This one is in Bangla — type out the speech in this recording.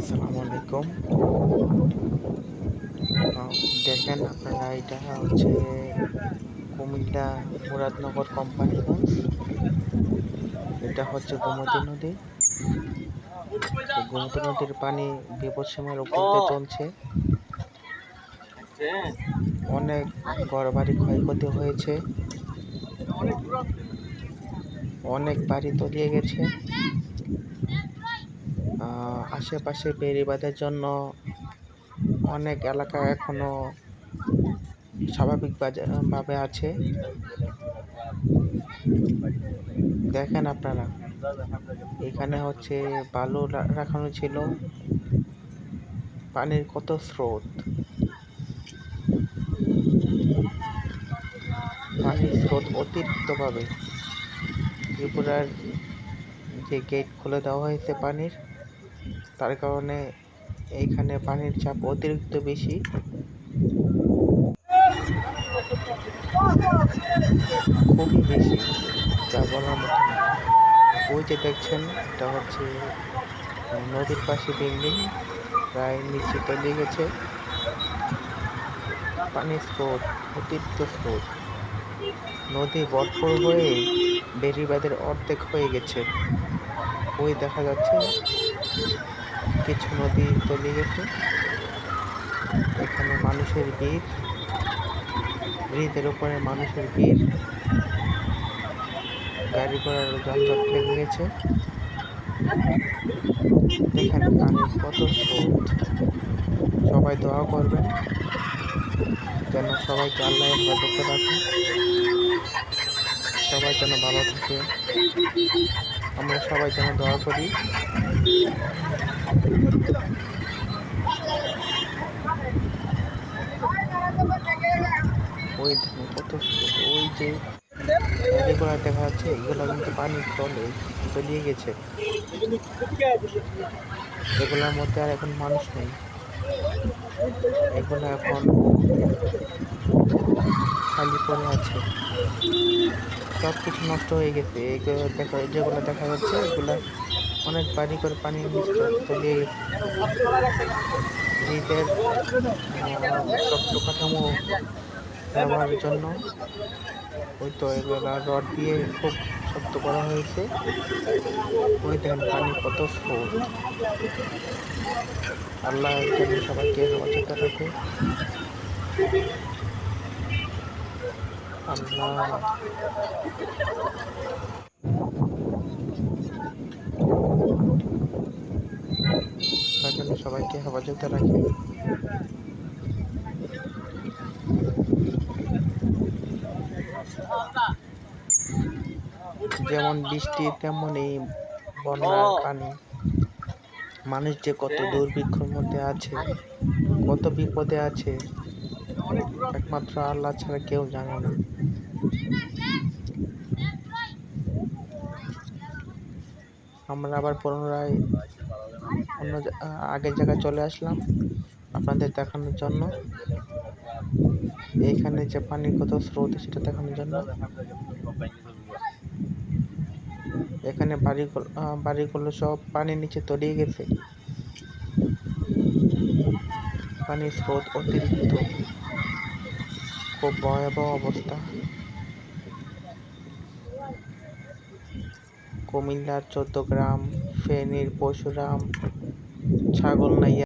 আসসালামু আলাইকুম। আহ, দেখেন আপনারা এটা হচ্ছে কুমিল্লা মুরাদনগর কোম্পানিগঞ্জ এটা হচ্ছে গোমতী নদী। গোমতী নদীর পানি বিপদসীমার উপর চলছে। অনেক ঘরবাড়ি ক্ষয়ক্ষতি হয়েছে। অনেক বাড়ি তলিয়ে গেছে। আশেপাশে বেড়িবাঁধের জন্য অনেক এলাকা এখনও স্বাভাবিক বাজে- ভাবে আছে। দেখেন আপনারা, এখানে হচ্ছে বালু রাখানো ছিল। পানির কত স্রোত। পানির স্রোত অতিরিক্তভাবে। ত্রিপুরার যে গেট খুলে দেওয়া হয়েছে পানির তার কারণে এইখানে পানির চাপ অতিরিক্ত বেশি। খুবই বেশি, যা বলার মতো। ওই যে দেখছেন, এটা হচ্ছে নদীর পাশে বিল্ডিং, প্রায় নিচে তলিয়ে গেছে। পানির স্রোত, অতিরিক্ত স্রোত। নদী ভরপুর হয়ে বেড়িবাঁধের অর্ধেক হয়ে গেছে। ওই দেখা যাচ্ছে কিছু নদী তলিয়ে গেছে এখানে মানুষের ভিড় ব্রিজের উপরে মানুষের ভিড়। গাড়ি ঘোড়ার যানজট লেগে গেছে এখানে পানির কত স্রোত সবাই দোয়া করবেন, যেন সবাইকে আল্লাহ হেফাজতে রাখে। সবাই যেন ভালো থাকে। আমরা সবাই যেন দোয়া করি। ওই কত ওই যে দেখা যাচ্ছে, এগুলো কিন্তু পানির তলে তলিয়ে গেছে। এগুলোর মধ্যে আর এখন মানুষ নেই। এগুলো এখন খালি পড়ে আছে। সব কিছু নষ্ট হয়ে গেছে। যেগুলো দেখা যাচ্ছে, এগুলো অনেক বাড়ি করে নিচে তলিয়ে গেছে কাঠামো ব্যবহারের জন্য। ওই তো রড দিয়ে খুব শক্ত করা হয়েছে। ওই দেখেন পানি কত স্রোত। আল্লাহ সবাইকে হেফাজতে রাখে আল্লাহ তার জন্য সবাইকে হেফাজতে রাখে। যেমন বৃষ্টি তেমনই বন্যার পানি। মানুষ যে কত দুর্ভিক্ষর মধ্যে আছে কত বিপদে আছে একমাত্র আল্লাহ ছাড়া কেউ জানে না। আমরা আবার পুনরায় অন্য আগের জায়গায় চলে আসলাম আপনাদের দেখানোর জন্য। এইখানে যে পানির কত স্রোত সেটা দেখানোর জন্য। এখানে বাড়িগুলো বাড়িগুলো সব পানির নিচে তলিয়ে গেছে। পানির স্রোত অতিরিক্ত। খুব ভয়াবহ অবস্থা। কুমিল্লার চোদ্দ গ্রাম। ফেনীর পরশুরাম ছাগলনাইয়া